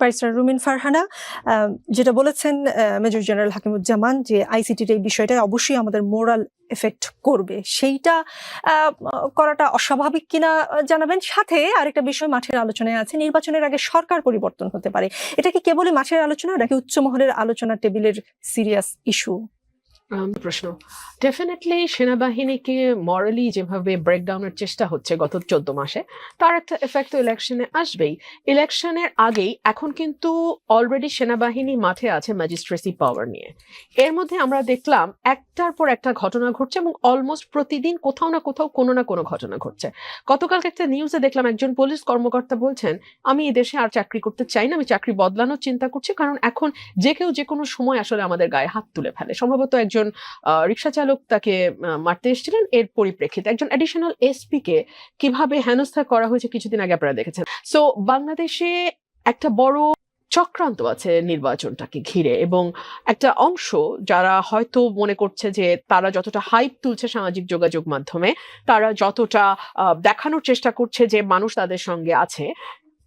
Barrister রুমিন ফারহানা যেটা বলেছেন major general Hakimuzzaman যে আইসিটির এই বিষয়টা অবশ্যই আমাদের মোরাল এফেক্ট করবে। সেইটা করাটা অস্বাভাবিক কিনা জানাবেন। সাথে আরেকটা বিষয় মাঠের আলোচনায় আছে, নির্বাচনের আগে সরকার পরিবর্তন হতে পারে। এটা কি কেবলই মাঠের আলোচনা নাকি উচ্চ মহলের আলোচনা টেবিলের সিরিয়াস ইস্যু প্রশ্ন। ডেফিনেটলি সেনাবাহিনীকে মরালি যেভাবে ব্রেকডাউনের চেষ্টা হচ্ছে গত চোদ্দ মাসে, তার একটা এফেক্ট তো ইলেকশনে আসবেই। ইলেকশনের আগেই এখন কিন্তু অলরেডি সেনাবাহিনী মাঠে আছে ম্যাজিস্ট্রেসি পাওয়ার নিয়ে। এর মধ্যে আমরা দেখলাম একটার পর একটা ঘটনা ঘটছে এবং অলমোস্ট প্রতিদিন কোথাও না কোথাও কোনো না কোনো ঘটনা ঘটছে। গতকালকে একটা নিউজে দেখলাম একজন পুলিশ কর্মকর্তা বলছেন, আমি এই দেশে আর চাকরি করতে চাই না, আমি চাকরি বদলানোর চিন্তা করছি কারণ এখন যে কেউ যে কোনো সময় আসলে আমাদের গায়ে হাত তুলে ফেলে। সম্ভবত একজন রিক্সা চালক তাকে মারতে এসেছিলেন। এর পরিপ্রেক্ষিতে একজন অ্যাডিশনাল এসপি কে কীভাবে হেনস্থা করা হয়েছে কিছুদিন আগে আপনারা দেখেছেন। সো বাংলাদেশে একটা বড় চক্রান্ত আছে নির্বাচনটাকে ঘিরে এবং একটা অংশ যারা হয়তো মনে করছে যে তারা যতটা হাইপ তুলছে সামাজিক যোগাযোগ মাধ্যমে, তারা যতটা দেখানোর চেষ্টা করছে যে মানুষ তাদের সঙ্গে আছে।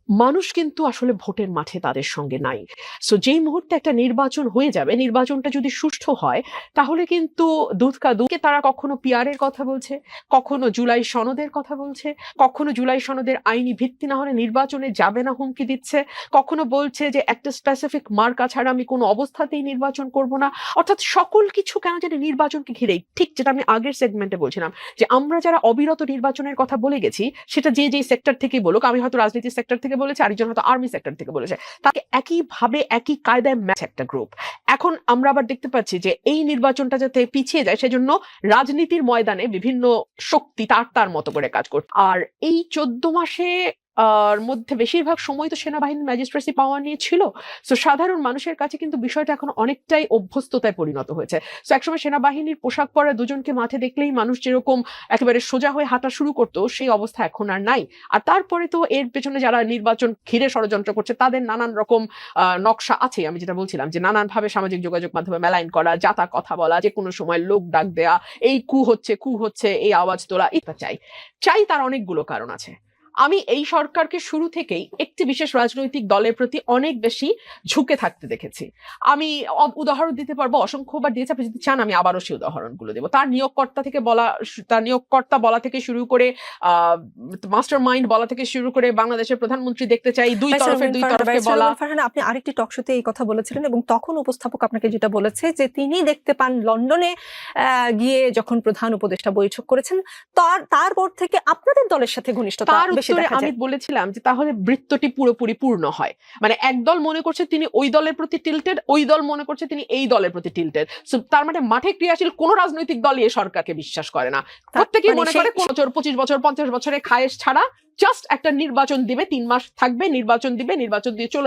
মানুষ কিন্তু আসলে ভোটের মাঠে তাদের সঙ্গে নাই। সো যেই মুহূর্তে একটা নির্বাচন হয়ে যাবে, নির্বাচনটা যদি সুষ্ঠু হয়, তাহলে কিন্তু দুধকা দুধকে তারা কখনো পিয়ারের কথা বলছে, কখনো জুলাই সনদের কথা বলছে, কখনো জুলাই সনদের আইনি ভিত্তি না হলে নির্বাচনে যাবে না হুমকি দিচ্ছে, কখনো বলছে যে একটা স্পেসিফিক মার্কা ছাড়া আমি কোনো অবস্থাতেই নির্বাচন করব না। অর্থাৎ সকল কিছু কেন জানি নির্বাচনকে ঘিরেই। ঠিক যেটা আমি আগের সেগমেন্টে বলছিলাম, যে আমরা যারা অবিরত নির্বাচনের কথা বলে গেছি, সেটা যে যেই সেক্টর থেকে বলুক, আমি হয়তো রাজনীতির সেক্টর থেকে বলেছি, আরেকজন হয়তো আর্মি সেক্টর থেকে বলেছে। তাকে একইভাবে, একই কায়দায় ম্যাচ একটা গ্রুপ এখন আমরা আবার দেখতে পাচ্ছি যে, এই নির্বাচনটা যাতে পিছিয়ে যায়, সেজন্য রাজনীতির ময়দানে বিভিন্ন শক্তি তার তার মতো করে কাজ করছে আর এই চোদ্দ মাসে মধ্যে বেশিরভাগ সময় তো সেনাবাহিনীর ম্যাজিস্ট্রেসি পাওয়া নিয়ে ছিল। তো সাধারণ মানুষের কাছে কিন্তু বিষয়টা এখন অনেকটাই অভ্যস্ততায় পরিণত হয়েছে। সো একসময় সেনাবাহিনীর পোশাক পরা দুজনকে মাঠে দেখলেই মানুষ যেরকম একেবারে সোজা হয়ে হাঁটা শুরু করতো, সেই অবস্থা এখন আর নাই। আর তারপরে তো এর পেছনে যারা নির্বাচন ঘিরে ষড়যন্ত্র করছে, তাদের নানান রকম নকশা আছে। আমি যেটা বলছিলাম যে, নানানভাবে সামাজিক যোগাযোগ মাধ্যমে মেলাইন করা, যাতা কথা বলা যে কোনো সময় লোক ডাক দেয়া, এই কু হচ্ছে কু হচ্ছে, এই আওয়াজ তোলা, এটা চাই। চাই তার অনেকগুলো কারণ আছে। আমি এই সরকারকে শুরু থেকেই একটি বিশেষ রাজনৈতিক দলের প্রতি অনেক বেশি ঝুঁকে থাকতে দেখেছি। আমি উদাহরণ দিতে পারব অসংখ্যবার দিয়েছি আপনি যদি চান আমি আবারও সেই উদাহরণগুলো দেবো। তার নিয়োগকর্তা থেকে বলা তার নিয়োগকর্তা বলা থেকে শুরু করে মাস্টার মাইন্ড বলা থেকে শুরু করে বাংলাদেশের প্রধানমন্ত্রী দেখতে চাই দুই তরফের দুই ব্যারিস্টার বলা। আপনি আরেকটি টকশোতে এই কথা বলেছিলেন এবং তখন উপস্থাপক আপনাকে যেটা বলেছে যে তিনি দেখতে পান লন্ডনে আহ, গিয়ে যখন প্রধান উপদেষ্টা বৈঠক করেছেন তার তারপর থেকে আপনাদের দলের সাথে ঘনিষ্ঠতা বেশি আমি বলেছিলাম যে তাহলে বৃত্তটি পুরোপুরি পূর্ণ হয়। মানে একদল মনে করছে তিনি ওই দলের প্রতি টিল্টেড ওই দল মনে করছে তিনি এই দলের প্রতি টিল্টেড তার মানে মাঠে ক্রিয়াশীল কোন রাজনৈতিক দলই এই সরকারকে বিশ্বাস করে না। প্রত্যেকেই মানে মনে করে কোন বছর পঁচিশ বছর পঞ্চাশ বছরে খায়েশ ছাড়া জাস্ট একটা নির্বাচন দিবে তিন মাস থাকবে নির্বাচন দিবে নির্বাচন দিয়ে চলে